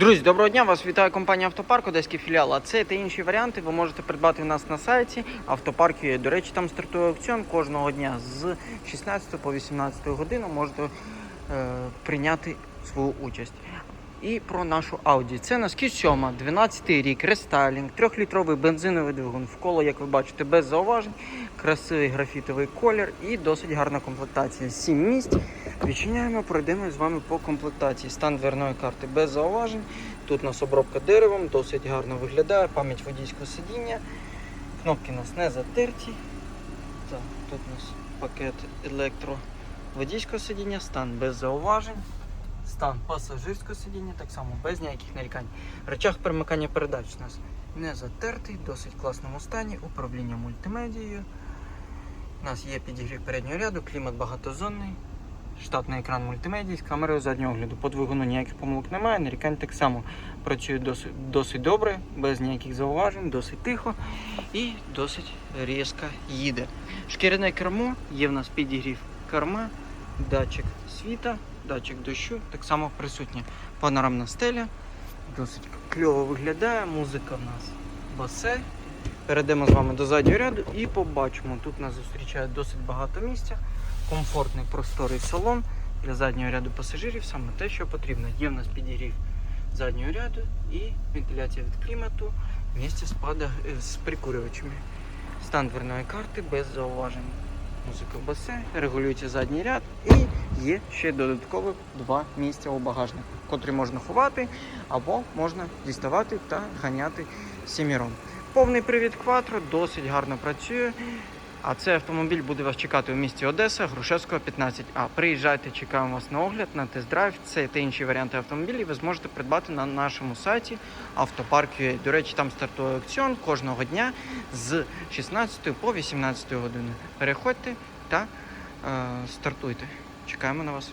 Друзі, доброго дня! Вас вітає компанія Автопарк, Одеський філіал. А це та інші варіанти ви можете придбати у нас на сайті Автопарк.ua. До речі, там стартує аукціон кожного дня з 16 по 18 годину. Можете е, прийняти свою участь. І про нашу Audi. Це на Q 7, 12 рік, рестайлінг, 3-літровий бензиновий двигун. Вколо, як ви бачите, без зауважень, красивий графітовий колір і досить гарна комплектація. 7 місць. Відчиняємо, пройдемо з вами по комплектації. Стан дверної карти без зауважень. Тут у нас обробка деревом, досить гарно виглядає, пам'ять водійського сидіння. Кнопки у нас не затерті. Так, тут у нас пакет електро водійського сидіння, стан без зауважень. Стан пасажирського сидіння, так само без ніяких нарікань. Речах перемикання передач у нас не затертий, досить класному стані, управління мультимедією. У нас є підігрів переднього ряду, клімат багатозонний, штатний екран мультимедії з камерою заднього огляду. По двигуну ніяких помилок немає, нарікань так само працює досить, досить добре, без ніяких зауважень, досить тихо і досить різко їде. Шкіряне кермо, є в нас підігрів керма, датчик світа, датчик дощу, так само присутня панорамна стеля, досить кльово виглядає, музика в нас басе. Перейдемо з вами до заднього ряду і побачимо. Тут нас зустрічає досить багато місця, комфортний просторий салон для заднього ряду пасажирів, саме те, що потрібно. Є в нас підігрів заднього ряду і вентиляція від клімату в місці з, е, з прикурювачами. Стан дверної карти без зауважень. Музика в басе, регулюється задній ряд і є ще додаткових два місця у багажнику, котрі можна ховати або можна діставати та ганяти сіміром. Повний привід Quattro досить гарно працює. А цей автомобіль буде вас чекати у місті Одеса, Грушевського 15А. Приїжджайте, чекаємо вас на огляд, на тест-драйв. Це та інші варіанти автомобілів ви зможете придбати на нашому сайті Автопарк.ua. До речі, там стартує аукціон кожного дня з 16 по 18 години. Переходьте та е, стартуйте. Чекаємо на вас.